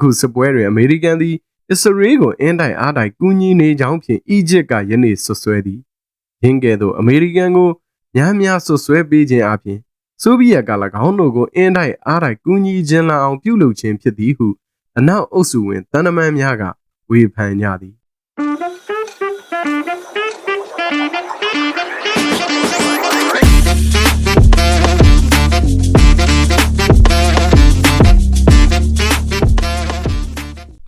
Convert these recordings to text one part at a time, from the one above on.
ခုစစ်ပွဲတွင်အမေရိကန်သည်အစ္စရေးကိုအင်းတိုင်အားတိုင်ကူညီနေကြောင်းဖြင့်အီဂျစ်ကယနေ့ဆွဆွဲသည်ရင်းကဲ့သို့အမေရိကန်ကိုများများဆွဆွဲပေးခြင်းအပြင်ဆိုဗီယက်က၎င်းတို့ကိုအင်းတိုင်အားတိုင်ကူညီခြင်းလာအောင်ပြုလုပ်ခြင်းဖြစ်သည်ဟုအနောက်အုပ်စုဝင်တန်တမန်များကဝေဖန်ကြသည်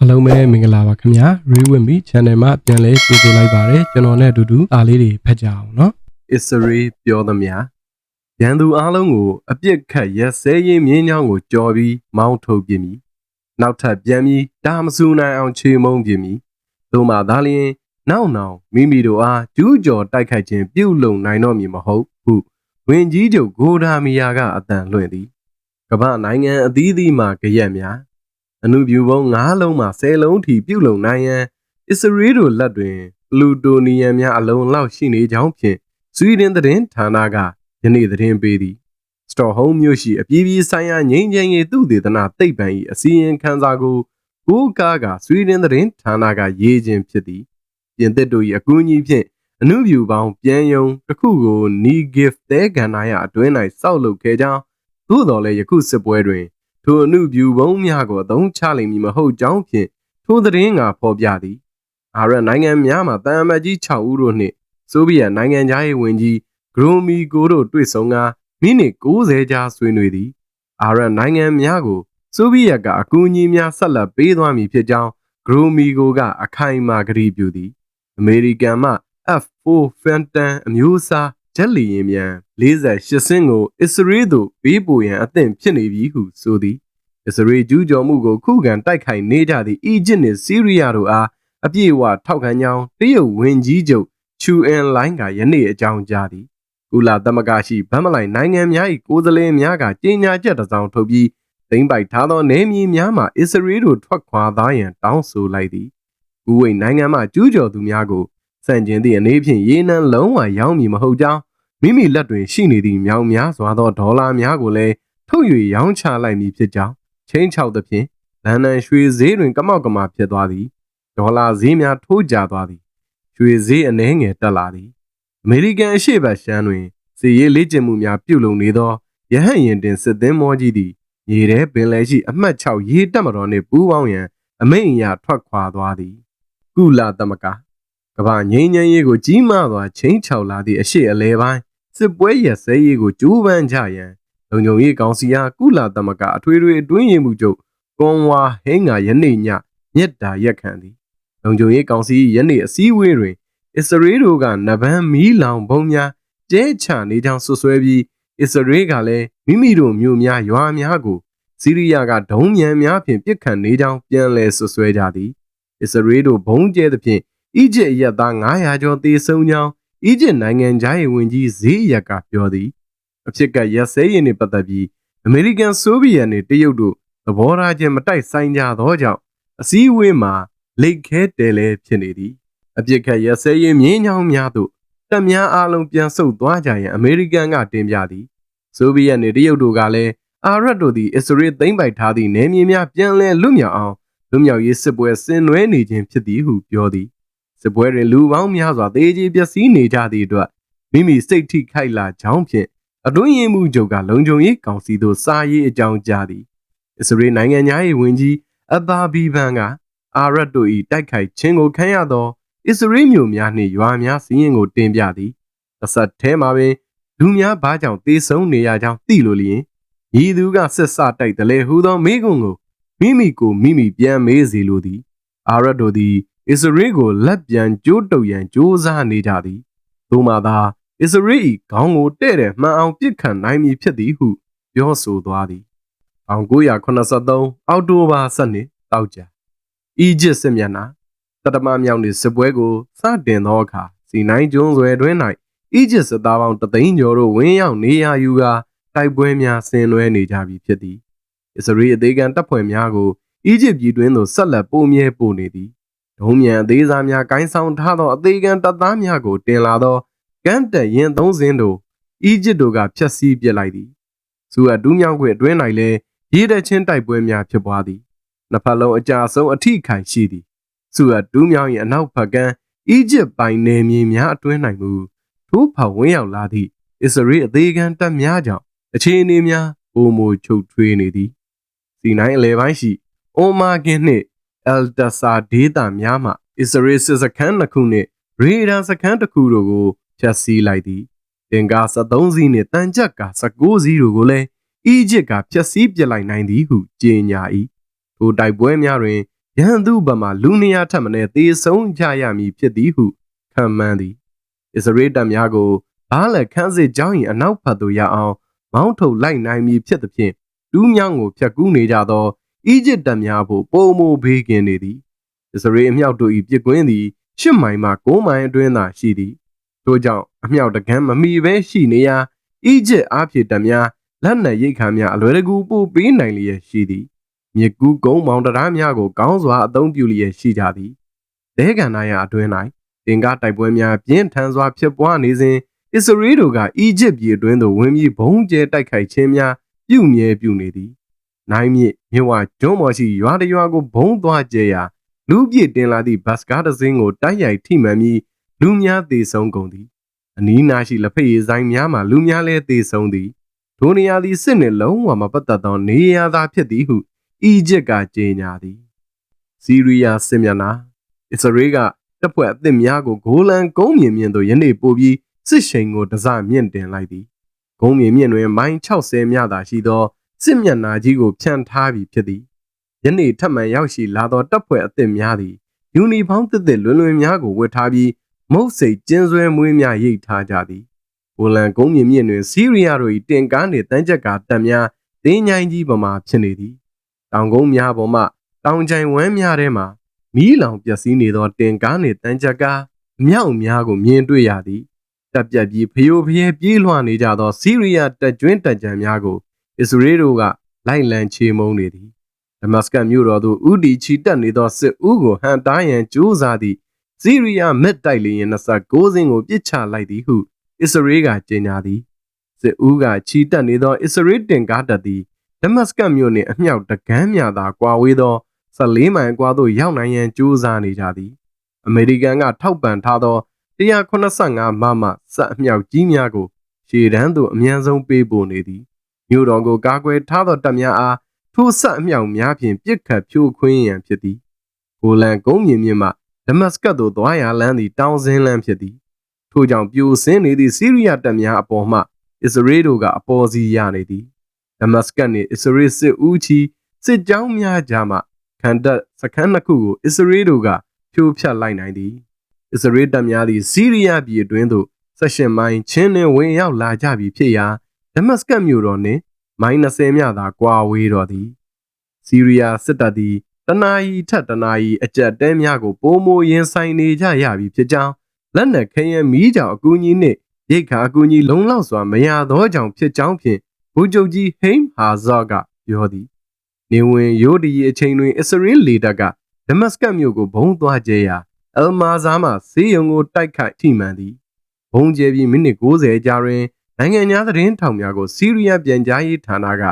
အားလုံးပဲမင်္ဂလာပါခင်ဗျာ Rewinby Channel မှာပြန်လည်ကြိုဆိုလိုက်ပါရစေကျွန်တော်နဲ့အတူတူအားလေးတွေဖတ်ကြအောင်နော် Israel ပြောသမျှရန်သူအားလုံးကိုအပြစ်ခတ်ရက်စဲရင်မြင်းချောင်းကိုကြော်ပြီးမောင်းထုတ်ပြမည်နောက်ထပ်ပြန်ပြီးတာမဆူနိုင်အောင်ခြေမုံပြမည်သို့မှသာလျှင်နောက်နောင်မိမိတို့အားကျူးကျော်တိုက်ခိုက်ခြင်းပြုလုပ်နိုင်တော့မည်မဟုတ်ဟုဝင်ကြီးချုပ်ဂိုဒါမီယာကအတန်လွှင့်သည်ကမ္ဘာနိုင်ငံအသီးသီးမှကြရက်များ အနုပြူပုံ9လုံးမှ10လုံးထိပြုလုပ်နိုင်ရန်အစ္စရေးတို့လက်တွင်ပလူတိုနီယံများအလုံးလောက်ရှိနေကြောင်းဖြင့်ဆွီဒင်သတင်းဌာနကယနေ့သတင်းပေးသည်စတော့ဟုမ်းမြို့ရှိအပြည်ပြည်ဆိုင်ရာငြိမ်းချမ်းရေးသုတေသနသိပ္ပံ၏အစည်းအဝေးခန်းစာကိုကိုးကားကဆွီဒင်သတင်းဌာနကရေးခြင်းဖြစ်သည်ပြင်သစ်တို့၏အကူအညီဖြင့်အမှုပြူပေါင်းပြန်ယုံတစ်ခုကိုနီဂစ်သဲကန္နာရအတွင်း၌စောက်လုပ်ခဲ့ကြောင်းသို့တော်လည်းယခုစစ်ပွဲတွင် ထိုအမှုပြူပုံးများကိုအသုံးချလိမ့်မည်မဟုတ်ကြောင်းဖြင့်ထိုသတင်းကဖော်ပြသည်အာရနိုင်ငံများမှတန်အမတ်ကြီး6ဦးတို့နှင့်ဆိုဗီယက်နိုင်ငံသားရေးဝန်ကြီးဂရိုမီကိုတို့တွေ့ဆုံကမိနစ်60ကြာဆွေးနွေးသည်အာရနိုင်ငံများကိုဆိုဗီယက်ကအကူအညီများဆက်လက်ပေးသွားမည်ဖြစ်ကြောင်းဂရိုမီကိုကအခိုင်အမာကတိပြုသည်အမေရိကန်မှ F4 Phantom အမျိုးအစားဂျက်လီရင်မြန် 48စင်းကိုအစ္စရေးသို့ပေးပို့ရန်အသင့်ဖြစ်နေပြီဟုဆိုသည်အစ္စရေးကျူးကျော်မှုကိုခုခံတိုက်ခိုက်နေကြသည့်အီဂျစ်နှင့်ဆီးရီးယားတို့အားအပြည့်အဝထောက်ခံကြောင်းတရုတ်ဝန်ကြီးချုပ်ချူအန်လိုင်းကယနေ့အကြောင်းကြားသည်ကုလသမဂ္ဂရှိဗတ်မလိုက်နိုင်ငံများ၏ကိုယ်စားလှယ်များကကြေညာချက်တစ်စောင်ထုတ်ပြီးသိမ်းပိုက်ထားသောနေမြေများမှအစ္စရေးတို့ထွက်ခွာသွားရန်တောင်းဆိုလိုက်သည်ကူဝိတ်နိုင်ငံမှကျူးကျော်သူများကိုစန့်ကျင်သည့်အနေဖြင့်ရေနံလုံးဝရောင်းမည်မဟုတ်ကြောင်း မိမိလက်တွင်ရှိနေသည့်မြောင်များစွာသောဒေါ်လာများကိုလည်းထုတ်၍ရောင်းချလိုက်မည်ဖြစ်ကြောင်းချင်းချောက်သဖြင့်လန်ဒန်ရွှေဈေးတွင်ကမောက်ကမာဖြစ်သွားသည်ဒေါ်လာဈေးများထိုးကျသွားသည်ရွှေဈေးအနှဲငယ်တက်လာသည်အမေရိကန်အရှေ့ဘက်ရှမ်းတွင်စစ်ရေးလေ့ကျင့်မှုများပြုလုပ်နေသောရဟတ်ရင်တင်စစ်သင်းမောကြီးသည်ရေထဲပင်လယ်ရှိအမှတ်6ရေတပ်မတော်နှင့်ပူးပေါင်းရန်အမိန့်အရထွက်ခွာသွားသည်ကုလသမဂ္ဂ ကမ္ဘာငြိမ်းချမ်းရေးကိုကြီးမားစွာချိန်ချောက်လာသည့်အရှိအလဲပိုင်းစစ်ပွဲရစဲရေးကိုကြိုးပမ်းကြရန်လုံခြုံရေးကောင်စီအားကုလသမဂ္ဂအထွေထွေအတွင်းရေးမှူးချုပ်ကွန်ဝါဟင်းငါယနေ့ညမြက်တာရက်ခံသည်လုံခြုံရေးကောင်စီယနေ့အစည်းအဝေးတွင်အစ္စရေးတို့ကနဗန်းမီးလောင်ဘုံများကျဲချနေကြောင်းဆွဆွဲပြီးအစ္စရေးကလည်းမိမိတို့မြို့များရွာများကိုစီးရီးယားကဒုံးမြန်များဖြင့်ပစ်ခတ်နေကြောင်းပြန်လည်ဆွဆွဲကြသည်အစ္စရေးတို့ဘုံကျဲသဖြင့် အီဂျစ်ရက်သား900ကျော်သေဆုံးကြောင်းအီဂျစ်နိုင်ငံသားရေးဝန်ကြီးဇေးရက်ကပြောသည်အဖြစ်ကရက်စဲရင်နှင့်ပတ်သက်ပြီးအမေရိကန်ဆိုဗီယက်နှင့်တရုတ်တို့သဘောထားချင်းမတိုက်ဆိုင်ကြသောကြောင့်အစည်းအဝေးမှာလိတ်ခဲတဲလဲဖြစ်နေသည်အပြစ်ခတ်ရစဲရင်မြင်းချောင်းများသို့တပ်များအားလုံးပြန်ဆုတ်သွားကြရန်အမေရိကန်ကတင်ပြသည်ဆိုဗီယက်နှင့်တရုတ်တို့ကလည်းအာရတ်တို့သည်အစ္စရေးသိမ်းပိုက်ထားသည့်နယ်မြေများပြန်လည်လွတ်မြောက်အောင်လွတ်မြောက်ရေးစစ်ပွဲဆင်နွှဲနေခြင်းဖြစ်သည်ဟုပြောသည် စစ်ပွဲတွင်လူပေါင်းများစွာသေကြေပျက်စီးနေကြသည့်အတွက်မိမိစိတ်ထိခိုက်လာကြောင်းဖြင့်အတွင်းရင်မှုချုပ်ကလုံခြုံရေးကောင်စီသို့စာရေးအကြောင်းကြားသည်အစ္စရေးနိုင်ငံသား၏ဝန်ကြီးအဘာဘီဘန်ကအာရတ်တို့၏တိုက်ခိုက်ခြင်းကိုခံရသောအစ္စရေးမျိုးများနှင့်ရွာများစီးရင်ကိုတင်ပြသည်။တစ်ဆက်ထဲမှာပင်လူများဘာကြောင့်တေဆုံးနေရကြောင်းသိလို့လျင်ဤသူကဆက်စတိုက်တယ်လေဟူသောမိကွန်းကိုမိမိကိုမိမိပြန်မေးစီလိုသည်။အာရတ်တို့သည် အစ္စရေးကိုလက်ပြန်ကျိုးတုပ်ရန်ကြိုးစားနေကြသည်။သို့မှသာအစ္စရေး၏ခေါင်းကိုတဲ့တဲ့မှန်အောင်ပြစ်ခတ်နိုင်မည်ဖြစ်သည်ဟု ပြောဆိုသွားသည်။1983အောက်တိုဘာ7တောက်ကြအီဂျစ်စစ်မျက်နှာတတမမြောင်နေစစ်ပွဲကိုစတင်သောအခါစီနိုင်ကျွန်းဆွယ်တွင်၌အီဂျစ်စစ်သားပေါင်းတသိန်းကျော်တို့ဝင်းရောက်နေရယူကာတိုက်ပွဲများဆင်နွှဲနေကြပြီဖြစ်သည်အစ္စရေးအသေးခံတပ်ဖွဲ့များကိုအီဂျစ်ပြည်တွင်းသို့ဆက်လက်ပို့မြဲပို့နေသည် ဒုံးမြန်အသေးစားများကိုင်းဆောင်ထားသောအသေးခံတပ်သားများကိုတင်လာသောကမ်းတက်ရင်သုံးစင်းတို့အီဂျစ်တို့ကဖျက်ဆီးပစ်လိုက်သည်စူအဒူးမြောင်းခွေအတွင်း၌လည်းရေးတဲ့ချင်းတိုက်ပွဲများဖြစ်ပွားသည်နှစ်ဖက်လုံးအကြဆုံးအထိခိုက်ရှိသည်ဆူအတူးမြောင်း၏အနောက်ဘက်ကန်းအီဂျစ်ပိုင်နယ်မြေများအတွင်း၌မူထိုးဖောက်ဝင်းရောက်လာသည့်အစ္စရေးအသေးခံတပ်များကြောင့်အခြေအနေများပုံမချုပ်ထွေးနေသည်စီနိုင်အလဲပိုင်းရှိအိုမာကင်းနှင့် အယ်တဆာဒေတာများမှအစ္စရေးစစ်စခန်းတစ်ခုနှင့်ရေဒါစခန်းတစ်ခုတို့ကိုဖျက်ဆီးလိုက်သည်တင်ကား73စီးနှင့်တန်ကြပ်ကာ19စီးတို့ကိုလည်းအီဂျစ်ကဖျက်ဆီးပစ်လိုက်နိုင်သည်ဟုကြေညာ၏ထိုတိုက်ပွဲများတွင်ရန်သူဘက်မှလူနေရာထက်မနည်းသေဆုံးကြရမည်ဖြစ်သည်ဟုခံမှန်းသည်အစ္စရေးတပ်များကိုဘားလက်ခန်းစစ်ကြောင်း၏အနောက်ဘက်သို့ရအောင်မောင်းထုတ်လိုက်နိုင်မည်ဖြစ်သဖြင့်တူးမြောင်းကိုဖျက်ကူးနေကြသော အီဂျစ်တပ်များဖို့ပုံမိုဘေးကင်းနေသည်အစ္စရေးအမြောက်တို့၏ပြစ်ကွင်းသည်၈မိုင်မှ9မိုင်အတွင်းသာရှိသည်ထို့ကြောင့်အမြောက်တကန်းမမီဘဲရှိနေရာအီဂျစ်အားဖြင့်တပ်များလက်နက်ရိတ်ခါများအလွယ်တကူပို့ပေးနိုင်လျက်ရှိသည်မြစ်ကူးကုန်းမောင်တရားများကိုကောင်းစွာအသုံးပြုလျက်ရှိကြသည်ဒဲကန်နာရအတွင်း၌တင်ကားတိုက်ပွဲများပြင်းထန်စွာဖြစ်ပွားနေစဉ်အစ္စရေးတို့ကအီဂျစ်ပြည်အတွင်းသို့ဝင်ပြီးဘုံကျဲတိုက်ခိုက်ခြင်းများပြုမြဲပြုနေသည် နိုင်မြစ်မြဝကျွန်းပေါ်ရှိရွာတရွာကိုဘုံသွားကျဲရာလူပြည့်တင်လာသည့်ဘတ်စကားတစ်စင်းကိုတိုက်ရိုက်ထိမှန်ပြီးလူများသေဆုံးကုန်သည်အနီးနားရှိလက်ဖက်ရည်ဆိုင်များမှလူများလည်းသေဆုံးသည်ဒိုနေယာသည်စစ်နှင့်လုံးဝမပတ်သက်သောနေရာသာဖြစ်သည်ဟုအီဂျစ်ကကြေညာသည်စီးရီးယားစစ်မျက်နှာအစ္စရေးကတပ်ဖွဲ့အသစ်များကိုဂိုလန်ကုန်းမြင်မြင်သို့ယနေ့ပို့ပြီးစစ်ရှိန်ကိုတစမြင့်တင်လိုက်သည်ကုန်းမြင်မြင့်တွင်မိုင်60မြသာရှိသော စစ်မျက်နှာကြီးကိုဖြန့်ထားပြီးဖြစ်သည်ယနေ့ထပ်မံရောက်ရှိလာသောတပ်ဖွဲ့အသစ်များသည်ယူနီဖောင်းတစ်တစ်လွင်လွင်များကိုဝတ်ထားပြီးမုတ်စိတ်ကျင်းဆွဲမွေးများရိတ်ထားကြသည်။ပိုလန်ကုန်းမြင့်မြင့်တွင်စီးရီးယားတို့၏တင်ကားနှင့်တန်းချက်ကတပ်များတင်းញိုင်းကြီးပေါ်မှဖြစ်နေသည်။တောင်ကုန်းများပေါ်မှတောင်ကြိုင်ဝမ်းများထဲမှမီးလောင်ပျက်စီးနေသောတင်ကားနှင့်တန်းချက်ကားအမြောက်များကိုမြင်တွေ့ရသည်။တပ်ပြက်ပြီးဖျို့ဖျဲပြေးလွှာနေကြသောစီးရီးယားတပ်ကျွင်းတပ်ကြံများကို အစ္စရေးတို့ကလိုက်လံချေမှုန်းနေသည်။ဒမတ်စကတ်မြို့တော်သို့ဥတီချီတက်နေသောစစ်ဦးကိုဟန်တားရန်ကြိုးစားသည့်စီးရီးယားမစ်တိုက်လေယာဉ်26စင်းကိုပစ်ချလိုက်သည်ဟုအစ္စရေးကကြေညာသည်စစ်ဦးကချီတက်နေသောအစ္စရေးတင်ကားတပ်သည်ဒမတ်စကတ်မြို့နှင့်အမြောက်တကမ်းများသာကွာဝေးသော14မိုင်ကွာသို့ရောက်နိုင်ရန်ကြိုးစားနေကြသည်အမေရိကန်ကထောက်ပံ့ထားသော185မမစက်အမြောက်ကြီးများကိုရှေ့တန်းသို့အမြန်ဆုံးပေးပို့နေသည် မြို့တော်ကိုကာကွယ်ထားသောတပ်များအားထိုဆက်အမြောက်များဖြင့်ပြစ်ခတ်ဖြိုခွင်းရန်ဖြစ်သည်ဂိုလန်ကုန်းမြင့်မြင့်မှဒမတ်စကတ်သို့သွားရာလမ်းသည်တောင်စင်းလမ်းဖြစ်သည်ထို့ကြောင့်ပြိုဆင်းနေသည့်စီးရီးယားတပ်များအပေါ်မှအစ္စရေးတို့ကအပေါ်စီရနေသည်ဒမတ်စကတ်နှင့်အစ္စရေးစစ်ဦးချီစစ်ကြောင်းများကြားမှခံတပ်စခန်းနှစ်ခုကိုအစ္စရေးတို့ကဖြိုဖျက်လိုက်နိုင်သည်အစ္စရေးတပ်များသည်စီးရီးယားပြည်အတွင်းသို့ဆက်ရှင်မိုင်ချင်းနှင့်ဝင်ရောက်လာကြပြီဖြစ်ရာ ဒမတ်စကတ်မြို့တော်နှင့်မိုင်20မြသာကွာဝေးတော်သည်စီးရီးယားစစ်တပ်သည်တနာယီထက်တနာယီအကြက်တဲများကိုပိုမိုရင်ဆိုင်နေကြရပြီဖြစ်ကြောင်းလက်နက်ခဲယံမီးကြောင်အကူအညီနှင့်ရိတ်ခါအကူအညီလုံလောက်စွာမရသောကြောင့်ဖြစ်ကြောင်းဖြင့်ဘူဂျုတ်ကြီးဟိမ်ဟာဇာကပြောသည်နေဝင်ယိုဒီအချိန်တွင်အစ္စရေးလေတပ်ကဒမတ်စကတ်မြို့ကိုဘုံသွားကျဲရာအယ်မာဇာမှဆေးရုံကိုတိုက်ခိုက်ထိမှန်သည်ဘုံကျဲပြီးမိနစ်60ကြာတွင် နိုင်ငံသားသတင်းထောက်များကိုစီးရီးယားပြန်ကြားရေးဌာနက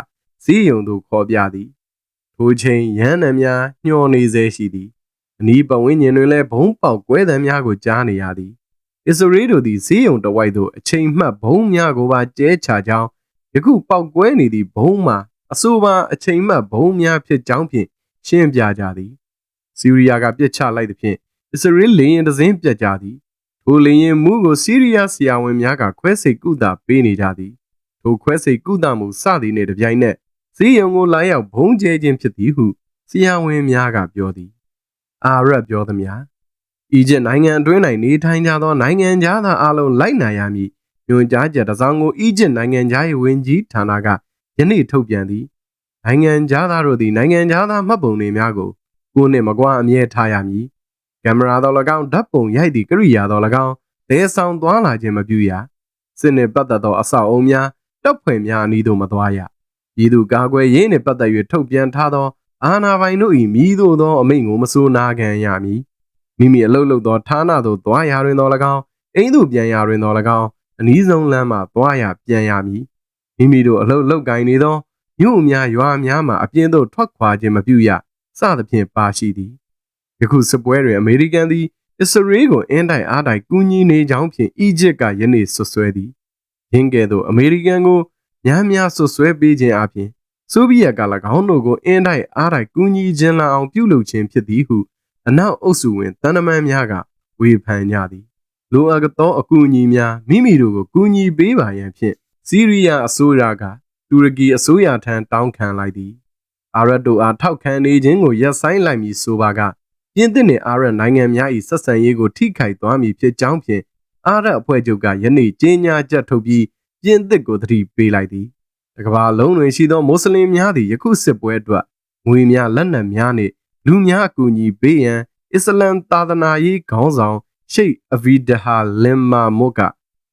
စီးရုံသို့ခေါ်ပြသည်ထိုချိန်ရဟန်းနံများညှော်နေစေရှိသည်အနီးပတ်ဝန်းကျင်တွင်လည်းဘုံပေါက်ကွဲသံများကိုကြားနေရသည်အစ္စရေးတို့သည်စီးရုံတဝိုက်သို့အချိန်မှတ်ဘုံများကိုပါကျဲချကြောင်းယခုပေါက်ကွဲနေသည့်ဘုံမှာအဆိုပါအချိန်မှတ်ဘုံများဖြစ်ကြောင်းဖြင့်ရှင်းပြကြသည်စီးရီးယားကပြစ်ချလိုက်သဖြင့်အစ္စရေးလေယာဉ်တစ်စင်းပြတ်ကြသည် ထိုလေယာဉ်မူးကိုစီးရီးယားဆရာဝန်များကခွဲစိတ်ကုသပေးနေကြသည်ထိုခွဲစိတ်ကုသမှုစသည်နှင့်တပြိုင်နက်ဈေးရုံကိုလာရောက်ဘုံကျဲခြင်းဖြစ်သည်ဟုဆရာဝန်များကပြောသည်အာရတ်ပြောသည်များအီဂျစ်နိုင်ငံအတွင်း၌နေထိုင်ကြသောနိုင်ငံသားသားအလုံးလိုက်နာရမည်ညွှန်ကြားချက်တစ်စောင်ကိုအီဂျစ်နိုင်ငံသားရေးဝန်ကြီးဌာနကယနေ့ထုတ်ပြန်သည်နိုင်ငံသားတို့သည်နိုင်ငံသားမှတ်ပုံတွေများကိုကိုယ်နှင့်မကွာအမြဲထားရမည် ကင်မရာတော်၎င်းဓာတ်ပုံရိုက်သည့်ကိရိယာတော်၎င်းဒဲဆောင်သွားလာခြင်းမပြုရစစ်နှင့်ပတ်သက်သောအဆောက်အအုံများတပ်ဖွဲ့များအနည်းသို့မသွားရပြည်သူကာကွယ်ရေးနှင့်ပတ်သက်၍ထုတ်ပြန်ထားသောအာဏာပိုင်တို့၏မြည်သို့သောအမိန့်ကိုမစိုးနာခံရမည်မိမိအလုပ်လုပ်သောဌာနသို့သွားရာတွင်တော်၎င်းအိမ်သို့ပြန်ရာတွင်တော်၎င်းအနည်းဆုံးလမ်းမှသွားရပြန်ရမည်မိမိတို့အလုပ်လုပ်ကိုင်နေသောမြို့များရွာများမှအပြင်းသို့ထွက်ခွာခြင်းမပြုရစသဖြင့်ပါရှိသည် ယခုစစ်ပွဲတွင်အမေရိကန်သည်အစ္စရေးကိုအင်းတိုင်အားတိုင်ကူညီနေကြောင်းဖြင့်အီဂျစ်ကယနေ့ဆွဆွဲသည်ရင်းကဲ့သို့အမေရိကန်ကိုများများဆွဆွဲပေးခြင်းအပြင်ဆိုဗီယက်က၎င်းတို့ကိုအင်းတိုင်အားတိုင်ကူညီခြင်းလာအောင်ပြုလုပ်ခြင်းဖြစ်သည်ဟုအနောက်အုပ်စုဝင်တန်တမန်များကဝေဖန်ကြသည်လိုအပ်သောအကူအညီများမိမိတို့ကိုကူညီပေးပါရန်ဖြင့်စီးရီးယားအစိုးရကတူရကီအစိုးရထံတောင်းခံလိုက်သည်အာရတ်တို့အားထောက်ခံနေခြင်းကိုရပ်ဆိုင်းလိုက်မည်ဆိုပါက ပြင်သစ်နှင့်အာရတ်နိုင်ငံများ၏ဆက်ဆံရေးကိုထိခိုက်သွားမည်ဖြစ်ကြောင်းဖြင့်အာရတ်အဖွဲ့ချုပ်ကယနေ့ကြေညာချက်ထုတ်ပြီးပြင်သစ်ကိုသတိပေးလိုက်သည်တကဘာလုံးတွင်ရှိသောမွတ်စလင်များသည်ယခုစစ်ပွဲအတွက်ငွေများလက်နက်များနှင့်လူများအကူအညီပေးရန်အစ္စလမ်သာသနာရေးခေါင်းဆောင်ရှိတ်အဗီဒဟာလင်မာမုတ်က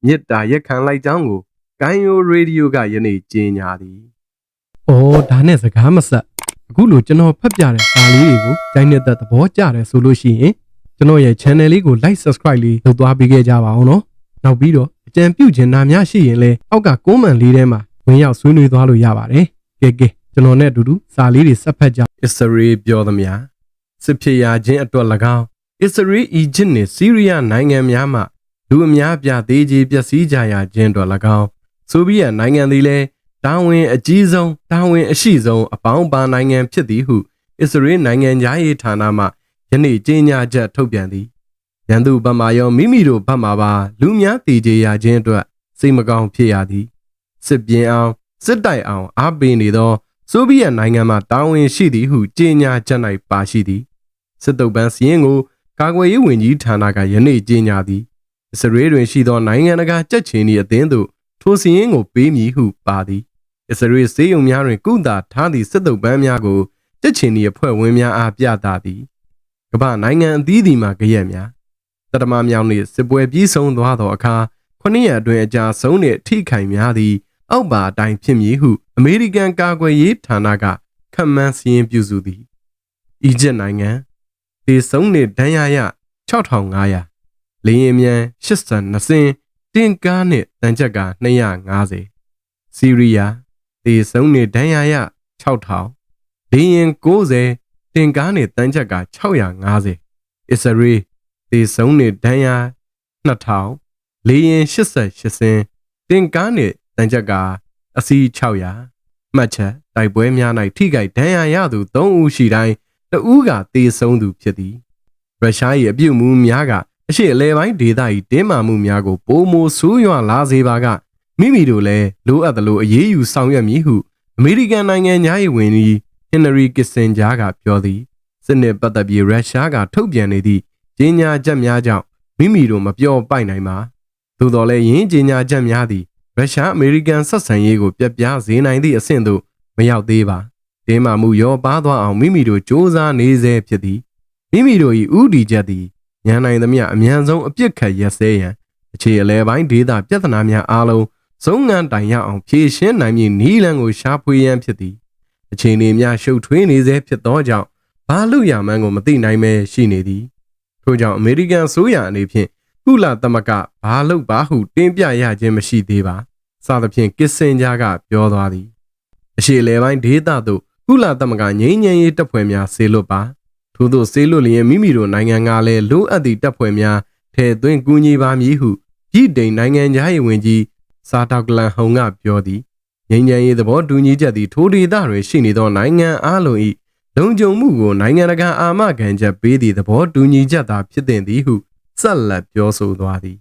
မြစ်တာရက်ခံလိုက်ကြောင်းကိုကိုင်းယိုရေဒီယိုကယနေ့ကြေညာသည်။အော်ဒါနဲ့စကားမဆက် အခုလိုကျွန်တော်ဖတ်ပြတဲ့စာလေးတွေကိုကြိုင်းနေတဲ့သဘောကျတယ်ဆိုလို့ရှိရင်ကျွန်တော်ရဲ့ channel လေးကို like subscribe လေးလုပ်သွားပေးခဲ့ကြပါအောင်နော်။နောက်ပြီးတော့အကြံပြုချင်တာများရှိရင်လည်းအောက်က comment လေးထဲမှာဝင်ရောက်ဆွေးနွေးသွားလို့ရပါတယ်။ကဲကဲကျွန်တော်နဲ့အတူတူစာလေးတွေဆက်ဖတ်ကြအစ္စရေးပြောသည်များစစ်ဖြစ်ရာချင်းအတွက်၎င်းအစ္စရေးအီဂျစ်နှင့်ဆီးရီးယားနိုင်ငံများမှလူအများပြသေးကြီးပျက်စီးကြရာချင်းအတွက်၎င်းဆိုဗီယက်နိုင်ငံသည်လည်း တာဝန်အကြီးဆုံးတာဝန်အရှိဆုံးအပေါင်းပါနိုင်ငံဖြစ်သည်ဟုအစ္စရေးနိုင်ငံသားရေးဌာနမှယနေ့ကြေညာချက်ထုတ်ပြန်သည်ရန်သူဘက်မှရောမိမိတို့ဘက်မှပါလူများတည်ကြရာချင်းအတွက်စိတ်မကောင်းဖြစ်ရသည်စစ်ပြင်းအောင်စစ်တိုက်အောင်အားပေးနေသောဆိုဗီယက်နိုင်ငံမှတာဝန်ရှိသည်ဟုကြေညာချက်၌ပါရှိသည်စစ်တုပ်ပန်းစီရင်ကိုကာကွယ်ရေးဝန်ကြီးဌာနကယနေ့ကြေညာသည်အစ္စရေးတွင်ရှိသောနိုင်ငံတကာကြက်ချင်သည့်အသင်းသို့ထိုစီရင်ကိုပေးမည်ဟုပါသည် အစ္စရေးစေယုံများတွင်ကုသထားသည့်စစ်တုပ်ပန်းများကိုကြက်ချင်သည့်အဖွဲ့ဝင်များအားပြသသည်ကမ္ဘာနိုင်ငံအသီးသီးမှကြရက်များတတမမြောင်နှင့်စစ်ပွဲပြီးဆုံးသွားသောအခါခုနှစ်ရက်အတွင်းအကြာဆုံးနှင့်ထိခိုင်များသည်အောက်ပါအတိုင်းဖြစ်မည်ဟုအမေရိကန်ကာကွယ်ရေးဌာနကခန့်မှန်းစီရင်ပြုစုသည်အီဂျစ်နိုင်ငံဒေဆုံးနှင့်ဒဏ်ရာရ6500လေရင်မြန်82စင်းတင်ကားနှင့်တန်ချက်က250ဆီးရီးယား ဒေဆုံးနှင့်ဒဏ်ရာရ6000လေရင်90တင်ကားနှင့်တန်ချက်က650အစ္စရေးဒေဆုံးနှင့်ဒဏ်ရာ2000လေရင်88စင်းတင်ကားနှင့်တန်ချက်ကအစီး600မှတ်ချက်တိုက်ပွဲများ၌ထိခိုက်ဒဏ်ရာရသူ3ဦးရှိတိုင်းတဦးကသေဆုံးသူဖြစ်သည်ရုရှား၏အပြုတ်မှုများကအရှိအလဲပိုင်းဒေသ၏တင်းမာမှုများကိုပိုမိုဆိုးရွားလာစေပါက မိမိတို့လည်းလိုအပ်သလိုအရေးယူဆောင်ရွက်မည်ဟုအမေရိကန်နိုင်ငံသား၏ဝန်ကြီးဟင်နရီကစ်စင်ဂျာကပြောသည်စစ်နစ်ပတ်သက်ပြီးရုရှားကထုတ်ပြန်နေသည့်ကြေညာချက်များကြောင့်မိမိတို့မပြောပိုက်နိုင်ပါသို့တော်လည်းယင်းကြေညာချက်များသည်ရုရှားအမေရိကန်ဆက်ဆံရေးကိုပြက်ပြားစေနိုင်သည့်အဆင့်သို့မရောက်သေးပါတင်းမာမှုရောပါသွားအောင်မိမိတို့စ조사နေစေဖြစ်သည်မိမိတို့၏ဥတီချက်သည်ညံနိုင်သမျှအမြန်ဆုံးအပြစ်ခတ်ရက်စဲရန်အခြေအလဲပိုင်းဒေသပြဿနာများအားလုံး စုံငံတိုင်ရအောင်ဖြေရှင်းနိုင်မည်နည်းလမ်းကိုရှာဖွေရန်ဖြစ်သည်အခြေအနေများရှုပ်ထွေးနေစေဖြစ်သောကြောင့်ဘာလို့ရမှန်းကိုမသိနိုင်ပဲရှိနေသည်ထို့ကြောင့်အမေရိကန်ဆိုရအနေဖြင့်ကုလသမဂ္ဂဘာလို့ဘာဟုတင်းပြရခြင်းမရှိသေးပါစသဖြင့်ကစ်စင်ဂျာကပြောသွားသည်အရှိလေပိုင်းဒေသသို့ကုလသမဂ္ဂငြိမ်းချမ်းရေးတပ်ဖွဲ့များဆေလွတ်ပါထို့သောဆေလွတ်လျင်မိမိတို့နိုင်ငံကလည်းလိုအပ်သည့်တပ်ဖွဲ့များထဲသွင်းကူညီပါမည်ဟုပြည်တိန်နိုင်ငံသားရေးဝန်ကြီး စာတောက်ကလန်ဟုံကပြောသည်ငြိမ်းချမ်းရေးသဘောတူညီချက်သည်ထိုဒေသတွင်ရှိနေသောနိုင်ငံအလုံး၏လုံခြုံမှုကိုနိုင်ငံတကာအာမခံချက်ပေးသည့်သဘောတူညီချက်သာဖြစ်တင်သည်ဟုဆက်လက်ပြောဆိုသွားသည်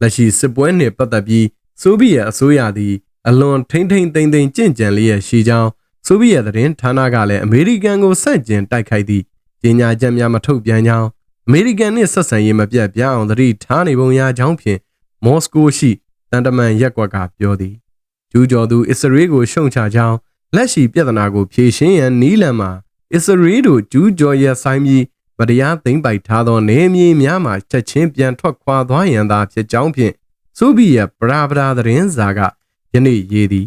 လက်ရှိစစ်ပွဲနှင့်ပတ်သက်ပြီးဆိုဗီယက်အစိုးရသည်အလွန်ထိမ့်ထိမ့်သိမ့်သိမ့်ကြင့်ကြံလျက်ရှိကြောင်းဆိုဗီယက်သတင်းဌာနကလည်းအမေရိကန်ကိုဆန့်ကျင်တိုက်ခိုက်သည့်ကြေညာချက်များမထုတ်ပြန်ကြောင်းအမေရိကန်နှင့်ဆက်ဆံရေးမပြတ်ပြားအောင်သတိထားနေပုံရကြောင်းဖြင့်မော်စကိုရှိ တန်တမန်ရက်ကွက်ကပြောသည်ကျူးကျော်သူအစ္စရေးကိုရှုံချကြောင်းလက်ရှိပြဿနာကိုဖြေရှင်းရန်နီးလန်မှာအစ္စရေးတို့ကျူးကျော်ရဆိုင်ပြီးမတရားသိမ်းပိုက်ထားသောနေမြေများမှချက်ချင်းပြန်ထွက်ခွာသွားရန်သာဖြစ်ကြောင်းဖြင့်ဆိုဗီယက်ပရာပရာသတင်းစာကယနေ့ရေးသည်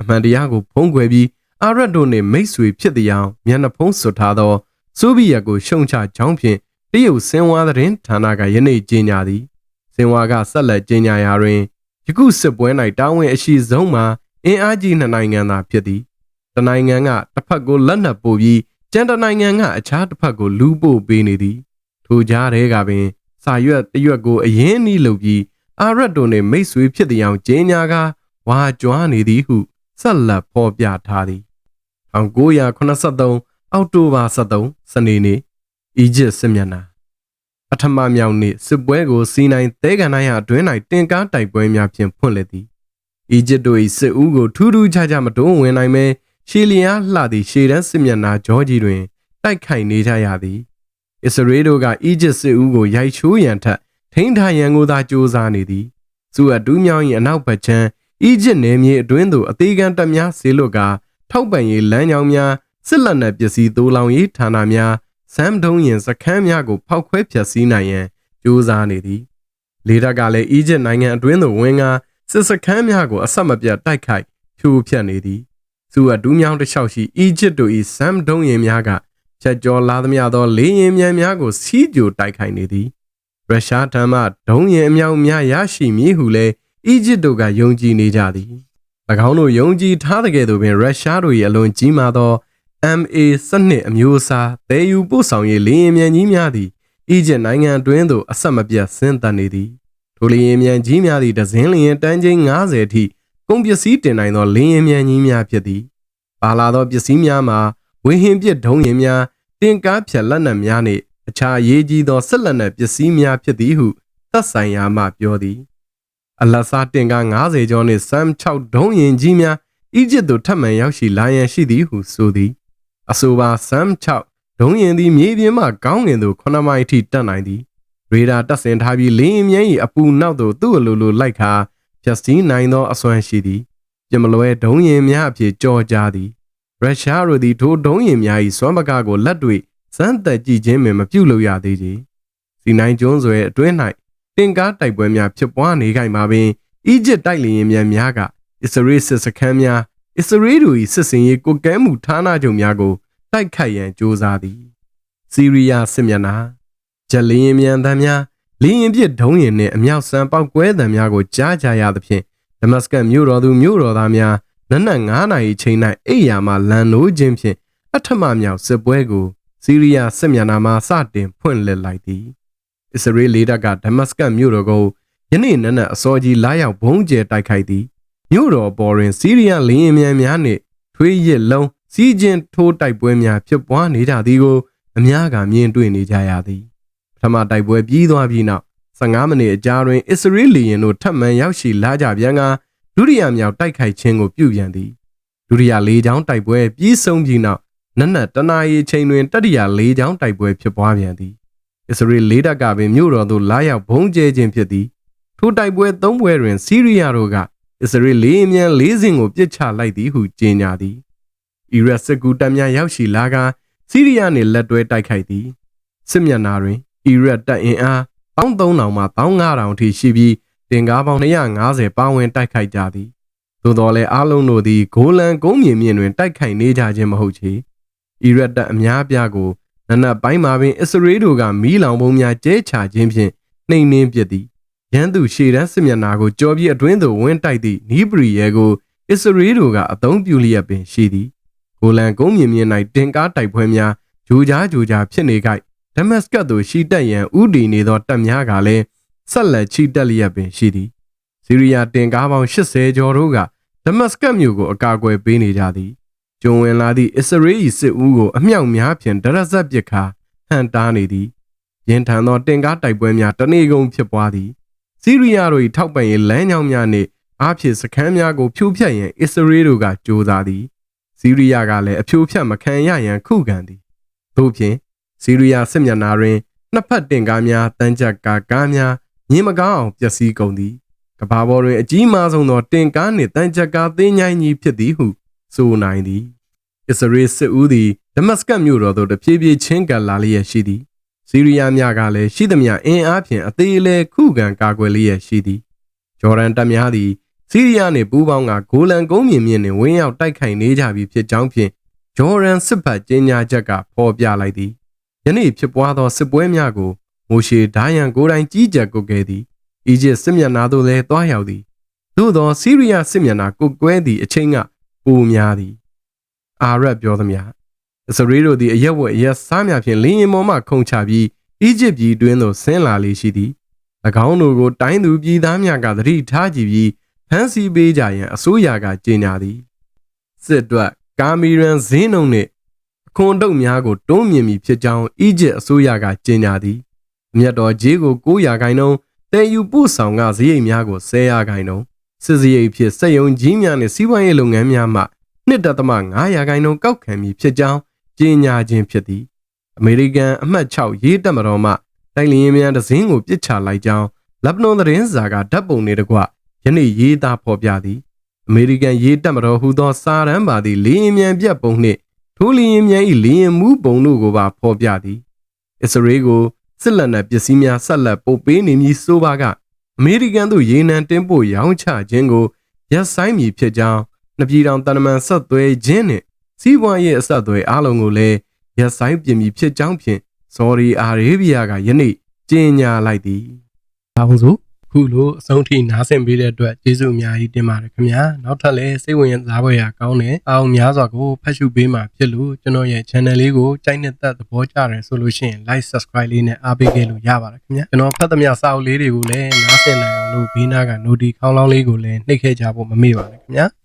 အမှန်တရားကိုဖုံးကွယ်ပြီးအာရတ်တို့နှင့်မိတ်ဆွေဖြစ်သည်အောင်မျက်နှာဖုံးဆွထားသောဆိုဗီယက်ကိုရှုံချကြောင်းဖြင့်တရုတ်စင်ဝါသတင်းဌာနကယနေ့ကြေညာသည်စင်ဝါကဆက်လက်ကြေညာရာတွင် ယခုစစ်ပွဲ၌တာဝန်အရှိဆုံးမှာအင်အားကြီးနှစ်နိုင်ငံသာဖြစ်သည်တနိုင်ငံကတစ်ဖက်ကိုလက်နက်ပို့ပြီးကျန်တနိုင်ငံကအခြားတစ်ဖက်ကိုလူပို့ပေးနေသည်ထိုကြားထဲကပင်စာရွက်တရွက်ကိုအရင်နီးလုပ်ပြီးအာရတ်တို့နှင့်မိတ်ဆွေဖြစ်တဲ့အောင်ကျင်းညာကဝါကြွားနေသည်ဟုဆက်လက်ဖော်ပြထားသည်1983အောက်တိုဘာ23စနေနေ့အီဂျစ်စစ်မျက်နှာ ပထမမြောက်နေ့စစ်ပွဲကိုစီနိုင်သဲကန်နိုင်ရာအတွင်း၌တင်ကားတိုက်ပွဲများဖြင့်ဖွင့်လှစ်သည်အီဂျစ်တို့၏စစ်ဦးကိုထူးထူးခြားခြားမတွန်းဝင်နိုင်မဲရှီလီယာလှသည့်ရှေ့တန်းစစ်မျက်နှာဂျော်ဂျီတွင်တိုက်ခိုက်နေကြရသည်အစ္စရေးတို့ကအီဂျစ်စစ်ဦးကိုရိုက်ချိုးရန်ထက်ထိန်းထားရန်ကိုသာကြိုးစားနေသည်သူအတူးမြောင်း၏အနောက်ဘက်ခြမ်းအီဂျစ်နယ်မြေအတွင်းသို့အသေးခံတပ်များဆေးလွတ်ကထောက်ပံ့ရေးလမ်းကြောင်းများစစ်လက်နက်ပစ္စည်းသိုးလောင်ရေးဌာနများ စမ်းဒုံရင်စခန်းများကိုဖောက်ခွဲဖျက်ဆီးနိုင်ရန်ကြိုးစားနေသည်လေတပ်ကလည်းအီဂျစ်နိုင်ငံအတွင်းသို့ဝင်ကာစစ်စခန်းများကိုအဆက်မပြတ်တိုက်ခိုက်ဖြိုဖျက်နေသည်သူအတူးမြောင်းတစ်လျှောက်ရှိအီဂျစ်တို့၏စမ်းဒုံရင်များကဖြတ်ကျော်လာသမျှသောလေရင်မြန်များကိုစီးကြိုတိုက်ခိုက်နေသည်ရုရှားထံမှဒုံရင်အမြောက်များရရှိမည်ဟုလည်းအီဂျစ်တို့ကယုံကြည်နေကြသည်၎င်းတို့ယုံကြည်ထားတဲ့ကဲ့သို့ပင်ရုရှားတို့၏အလွန်ကြီးမားသော MA စနစ်အမျိုးအစားသယ်ယူပို့ဆောင်ရေးလေယာဉ်မြန်ကြီးများသည်အီဂျစ်နိုင်ငံအတွင်းသို့အဆက်မပြတ်ဆင်းသက်နေသည်ထိုလေယာဉ်မြန်ကြီးများသည့်ဒဇင်းလေယာဉ်တန်းချင်း90အထိကုန်ပစ္စည်းတင်နိုင်သောလေယာဉ်မြန်ကြီးများဖြစ်သည်ပါလာသောပစ္စည်းများမှာဝင်းဟင်ပစ်ဒုံးရင်များတင်ကားဖြတ်လက်နက်များနှင့်အခြားအရေးကြီးသောဆက်လက်နက်ပစ္စည်းများဖြစ်သည်ဟုသက်ဆိုင်ရာမှပြောသည်အလတ်စားတင်ကား90ကျော်နှင့်ဆမ်6ဒုံးရင်ကြီးများအီဂျစ်သို့ထပ်မံရောက်ရှိလာရန်ရှိသည်ဟုဆိုသည် အဆိုပါဆမ်6ဒုံးရင်သည်မြေပြင်မှကောင်းငင်သို့9မိုင်အထိတက်နိုင်သည်ရေဒါတပ်ဆင်ထားပြီးလင်းရင်မြန်း၏အပူနောက်သို့သူ့အလိုလိုလိုက်ခါဖြတ်စည်းနိုင်သောအစွမ်းရှိသည်ပြမလွဲဒုံးရင်များအဖြစ်ကြော်ကြားသည်ရုရှားတို့သည်ထိုဒုံးရင်များ၏စွမ်းပကားကိုလက်တွေ့စမ်းသက်ကြည့်ခြင်းပင်မပြုလုပ်ရသေးချေစီနိုင်ကျွန်းဆွဲအတွင်း၌တင်ကားတိုက်ပွဲများဖြစ်ပွားနေကြမှာပင်အီဂျစ်တိုက်လေယာဉ်များများကအစ္စရေးစစ်စခန်းများ အစ္စရေးတို့၏စစ်စင်ရေးကိုကဲမှုဌာနချုပ်များကိုတိုက်ခိုက်ရန်ကြိုးစားသည်စီးရီးယားစစ်မျက်နှာဂျလင်းမြန်တမ်းများလင်းရင်ပြစ်ဒုံးရင်နှင့်အမြောက်ဆန်းပောက်ကွဲတံများကိုကြားကြရသဖြင့်ဒမတ်စကတ်မြို့တော်သူမြို့တော်သားများနနက်9နာရီချိန်၌အိယာမှလန်နိုးခြင်းဖြင့်အထမမြောက်စစ်ပွဲကိုစီးရီးယားစစ်မျက်နှာမှာစတင်ဖွင့်လှစ်လိုက်သည်အစ္စရေးလေတပ်ကဒမတ်စကတ်မြို့တော်ကိုယနေ့နနက်အစောကြီးလာရောက်ဘုံကျဲတိုက်ခိုက်သည် မြို့တော်ပေါ်တွင်စီးရီးယားလင်းရင်မြန်များနှင့်ထွေးရစ်လုံးစီးကျင်ထိုးတိုက်ပွဲများဖြစ်ပွားနေကြသည်ကိုအများကမြင်တွေ့နေကြရသည်ပထမတိုက်ပွဲပြီးသွားပြီးနောက်15မိနစ်အကြာတွင်အစ္စရေးလီယင်တို့ထပ်မံရောက်ရှိလာကြပြန်ကဒုတိယမြောက်တိုက်ခိုက်ခြင်းကိုပြုပြန်သည်ဒုတိယလေးချောင်းတိုက်ပွဲပြီးဆုံးပြီးနောက်နက်နက်တနာရီချိန်တွင်တတိယလေးချောင်းတိုက်ပွဲဖြစ်ပွားပြန်သည်အစ္စရေးလေးတပ်ကပင်မြို့တော်သို့လာရောက်ဘုံကျဲခြင်းဖြစ်သည်ထိုတိုက်ပွဲသုံးပွဲတွင်စီးရီးယားတို့က အစ္စရေးလေးအမြန်လေးစင်ကိုပစ်ချလိုက်သည်ဟုကြေညာသည်အီရတ်စစ်ကူတပ်များရောက်ရှိလာကစီးရီးယားနှင့်လက်တွဲတိုက်ခိုက်သည်စစ်မျက်နှာတွင်အီရတ်တပ်အင်အား1300မှ15000အထိရှိပြီးတင်ကားပေါင်း250ပါဝင်တိုက်ခိုက်ကြသည်သို့တော်လည်းအားလုံးတို့သည်ဂိုလန်ကုန်းမြင့်မြင့်တွင်တိုက်ခိုက်နေကြခြင်းမဟုတ်ချေအီရတ်တပ်အများပြားကိုနနက်ပိုင်းမှာပင်အစ္စရေးတို့ကမီးလောင်ပုံများကျဲချခြင်းဖြင့်နှိမ်နင်းပစ်သည် ရန်သူရှေ့တန်းစစ်မျက်နှာကိုကြော်ပြီးအတွင်းသို့ဝင်တိုက်သည့်နီးပရီရဲကိုအစ္စရေးတို့ကအသုံးပြုလျက်ပင်ရှိသည်ကိုလန်ကုန်းမြင့်မြင့်၌တင်ကားတိုက်ပွဲများဂျိုကြားဂျိုကြားဖြစ်နေကြဒမတ်စကတ်သို့ရှိတက်ရန်ဥတီနေသောတပ်များကလည်းဆက်လက်ချီတက်လျက်ပင်ရှိသည်စီးရီးယားတင်ကားပေါင်း80ကျော်တို့ကဒမတ်စကတ်မြို့ကိုအကာအကွယ်ပေးနေကြသည်ကျုံဝင်လာသည့်အစ္စရေး၏စစ်ဦးကိုအမြောက်များဖြင့်ဒရဇက်ပစ်ခါဟန်တားနေသည်ရင်ထန်သောတင်ကားတိုက်ပွဲများတနေကုန်ဖြစ်ပွားသည် စီးရီးယားတို့၏ထောက်ပံ့ရေးလမ်းကြောင်းများနှင့်အားဖြင့်စခန်းများကိုဖြိုဖျက်ရန်အစ္စရေးတို့ကကြိုးစားသည်စီးရီးယားကလည်းအဖြိုဖျက်မခံရရန်ခုခံသည်သို့ဖြင့်စီးရီးယားစစ်မျက်နှာတွင်နှစ်ဖက်တင်ကားများတန်းကြပ်ကားကားများညင်မကောင်းအောင်ပျက်စီးကုန်သည်ကဘာပေါ်တွင်အကြီးမားဆုံးသောတင်ကားနှင့်တန်းကြပ်ကားသင်းញိုင်းကြီးဖြစ်သည်ဟုဆိုနိုင်သည်အစ္စရေးစစ်ဦးသည်ဒမတ်စကတ်မြို့တော်သို့တဖြည်းဖြည်းချင်းကပ်လာလျက်ရှိသည် စီးရီးယားများကလည်းရှိသမျှအင်အားဖြင့်အသေးအလဲခုခံကာကွယ်လျက်ရှိသည်ဂျော်ဒန်တပ်များသည်စီးရီးယားနှင့်ပူးပေါင်းကဂိုလန်ကုန်းမြင့်မြင့်နှင့်ဝင်းရောက်တိုက်ခိုက်နေကြပြီဖြစ်ကြောင်းဖြင့်ဂျော်ဒန်စစ်ဘက်ကျင်းညာချက်ကဖော်ပြလိုက်သည်ယနေ့ဖြစ်ပွားသောစစ်ပွဲများကိုမိုရှေဒိုင်ယန်ကိုယ်တိုင်ကြီးကြပ်ကုတ်ခဲ့သည်အီဂျစ်စစ်မျက်နှာသို့လည်းတွားရောက်သည်သို့သောစီးရီးယားစစ်မျက်နှာကုတ်ကွဲသည့်အချိန်ကပိုများသည်အာရတ်ပြောသမျှ အစ္စရေးတို့သည်အရက်ဝက်အရက်စားများဖြင့်လင်းရင်ပေါ်မှခုန်ချပြီးအီဂျစ်ပြည်တွင်းသို့ဆင်းလာလေရှိသည်၎င်းတို့ကိုတိုင်းသူပြည်သားများကသတိထားကြည့်ပြီးဖမ်းဆီးပေးကြရန်အစိုးရကကြေညာသည်စစ်အတွက်ကာမီရန်ဇင်းနှုံနှင့်အခွန်တုပ်များကိုတွန်းမြင်မိဖြစ်ကြောင်းအီဂျစ်အစိုးရကကြေညာသည်အမျက်တော်ဂျေးကို900ခိုင်နှုန်းတည်ယူပို့ဆောင်ကစရိတ်များကို10ရာခိုင်နှုန်းစစ်စရိတ်ဖြစ်စက်ယုံကြီးများနှင့်စီးပွားရေးလုပ်ငန်းများမှ1.5ရာခိုင်နှုန်းကောက်ခံမည်ဖြစ်ကြောင်း ကြေညာခြင်းဖြစ်သည်အမေရိကန်အမှတ်6ရေးတပ်မတော်မှတိုက်လျင်းများတစ်စင်းကိုပစ်ချလိုက်ကြောင်းလက်ဘနွန်သတင်းစာကဓာတ်ပုံတွေတကွယနေ့ရေးသားဖော်ပြသည်အမေရိကန်ရေးတပ်မတော်ဟူသောစာရန်ပါသည့်လင်းရင်မြန်ပြတ်ပုံနှင့်ထိုးလင်းရင်မြန်၏လင်းရင်မူးပုံတို့ကိုပါဖော်ပြသည်အစ္စရေးကိုစစ်လက်နက်ပစ္စည်းများဆက်လက်ပို့ပေးနေမည်ဆိုပါကအမေရိကန်သို့ရေနံတင်ပို့ရောင်းချခြင်းကိုရပ်ဆိုင်းမည်ဖြစ်ကြောင်းနှစ်ပြည်ထောင်တန်တမန်ဆက်သွဲခြင်းနှင့် စီးပွားရေးအဆက်အသွယ်အားလုံးကိုလည်းရပ်ဆိုင်းပြင်မည်ဖြစ်ကြောင်းဖြင့်ဆော်ဒီအာရေဗျကယနေ့ကြေညာလိုက်သည်။အောင်စုခုလိုအဆုံးထိနားဆင်ပေးတဲ့အတွက်ကျေးဇူးအများကြီးတင်ပါတယ်ခင်ဗျာ။နောက်ထပ်လည်းစိတ်ဝင်စားဖွယ်ရာကောင်းတဲ့အောင်များစွာကိုဖတ်ရှုပေးမှာဖြစ်လို့ကျွန်တော်ရဲ့ channel လေးကိုကြိုက်နေတဲ့သဘောကျတယ်ဆိုလို့ရှိရင် like subscribe လေးနဲ့အားပေးခဲ့လို့ရပါတယ်ခင်ဗျာ။ကျွန်တော်ဖတ်သမျှစာအုပ်လေးတွေကိုလည်းနားဆင်နိုင်အောင်လို့ဘေးနားက notification ခေါင်းလောင်းလေးကိုလည်းနှိပ်ခဲ့ကြဖို့မမေ့ပါနဲ့ခင်ဗျာ။